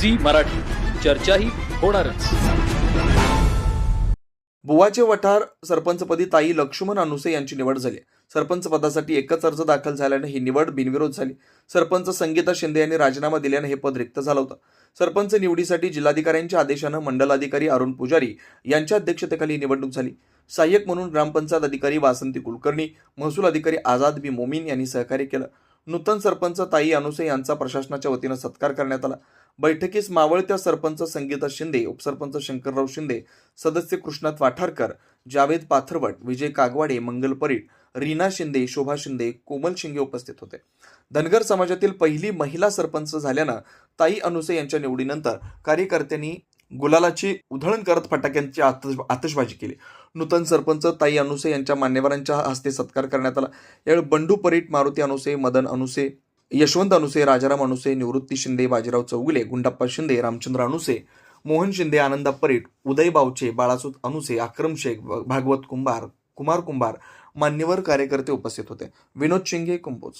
Zee Marathi. चर्चाही होणारच. बुवाचे वठार सरपंचपदी ताई लक्ष्मण अनुसे यांची निवड झाली. सरपंच पदासाठी एकच अर्ज दाखल झाल्याने ही निवड बिनविरोध झाली. सरपंच संगीता शिंदे यांनी राजीनामा दिल्याने हे पद रिक्त झालं होतं. सरपंच निवडीसाठी जिल्हाधिकाऱ्यांच्या आदेशानं मंडलाधिकारी अरुण पुजारी यांच्या अध्यक्षतेखाली ही निवडणूक झाली. सहाय्यक म्हणून ग्रामपंचायत अधिकारी वासंती कुलकर्णी महसूल अधिकारी आझाद बी मोमीन यांनी सहकार्य केलं. नूतन सरपंच ताई अनुसे यांचा प्रशासनाच्या वतीनं सत्कार करण्यात आला. बैठकीस मावळत्या सरपंच संगीता शिंदे उपसरपंच शंकरराव शिंदे सदस्य कृष्णात वाठारकर जावेद पाथरवट विजय कागवाडे मंगल परीट रीना शिंदे शोभा शिंदे कोमल शिंगे उपस्थित होते. धनगर समाजातील पहिली महिला सरपंच झाल्यानं ताई अनुसे यांच्या निवडीनंतर कार्यकर्त्यांनी गुलालाची उधळण करत फटाक्यांची आतष आतषबाजी केली. नूतन सरपंच ताई अनुसे यांच्या मान्यवरांच्या हस्ते सत्कार करण्यात आला. यावेळी बंडू परीट मारुती अनुसे मदन अनुसे यशवंत अनुसे राजाराम अनुसे निवृत्ती शिंदे बाजीराव चौगुले गुंडाप्पा शिंदे रामचंद्र अनुसे मोहन शिंदे आनंदा परीट उदय बावचे बाळासुत अनुसे आक्रम शेख भागवत कुंभार कुमार कुंभार मान्यवर कार्यकर्ते उपस्थित होते. विनोद शिंगे कुंभोज.